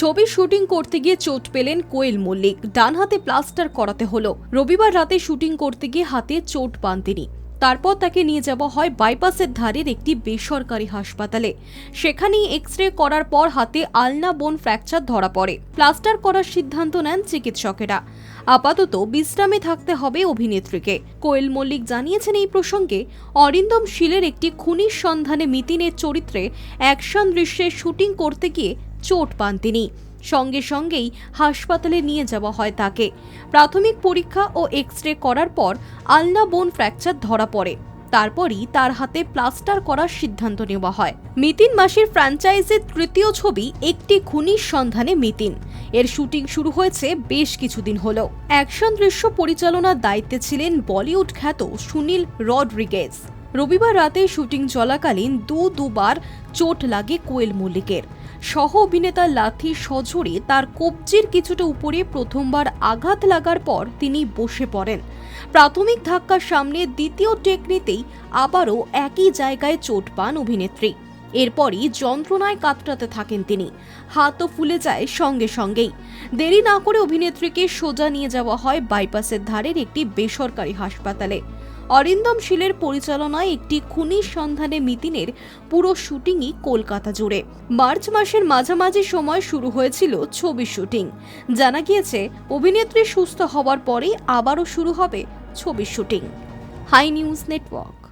ছবি শুটিং করতে গিয়ে চোট পেলেন কোয়েল মল্লিক। ডান হাতে প্লাস্টার করাতে হলো। রবিবার রাতে শুটিং করতে গিয়ে হাতে চোট পান তিনি। তারপর তাকে নিয়ে যাওয়া হয় বাইপাসের ধারের একটি বেসরকারি হাসপাতালে। সেখানেই এক্স রে করার পর হাতে আলনা বোন ফ্র্যাকচার ধরা পড়ে। প্লাস্টার করার সিদ্ধান্ত নেন চিকিৎসকেরা। আপাতত বিশ্রামে থাকতে হবে অভিনেত্রীকে। কোয়েল মল্লিক জানিয়েছেন এই প্রসঙ্গে, অরিন্দম শীলের একটি খুনির সন্ধানে মিতিনের চরিত্রে অ্যাকশন দৃশ্যে শুটিং করতে গিয়ে চোট পান তিনি। সঙ্গে সঙ্গেই হাসপাতালে নিয়ে যাওয়া হয় তাকে। প্রাথমিক পরীক্ষা ও এক্স রে করার পর আলনা বোন ফ্র্যাকচার ধরা পড়ে। তারপরই তার হাতে প্লাস্টার করার সিদ্ধান্ত নেওয়া হয়। মিতিন মাসির ফ্র্যাঞ্চাইজির তৃতীয় ছবি একটি খুনির সন্ধানে মিতিন। এর শুটিং শুরু হয়েছে বেশ কিছুদিন হলো। অ্যাকশন দৃশ্য পরিচালনার দায়িত্বে ছিলেন বলিউড খ্যাত সুনীল রডরিগেজ। রবিবার রাতে শুটিং চলাকালীন দু দুবার চোট লাগে কোয়েল মল্লিকের। সহ অভিনেতা লাথি সজোরে তার কবজির কিছুটা উপরে প্রথমবার আঘাত লাগার পর তিনি বসে পড়েন। প্রাথমিক ধাক্কার সামনে দ্বিতীয় টেকনিতেই আবারও একই জায়গায় চোট পান অভিনেত্রী। এরপরই যন্ত্রণায় কাতরাতে থাকেন তিনি। হাতও ফুলে যায় সঙ্গে সঙ্গেই। দেরি না করে অভিনেত্রীকে সোজা নিয়ে যাওয়া হয় বাইপাসের ধারের একটি বেসরকারি হাসপাতালে। অরিন্দম শীলের পরিচালনায় একটি খুনির সন্ধানে মিতিনের পুরো শুটিংই কলকাতা জুড়ে। মার্চ মাসের মাঝামাঝি সময় শুরু হয়েছিল ছবির শুটিং। জানা গিয়েছে, অভিনেত্রী সুস্থ হওয়ার পরেই আবারও শুরু হবে ছবির শুটিং। High news network.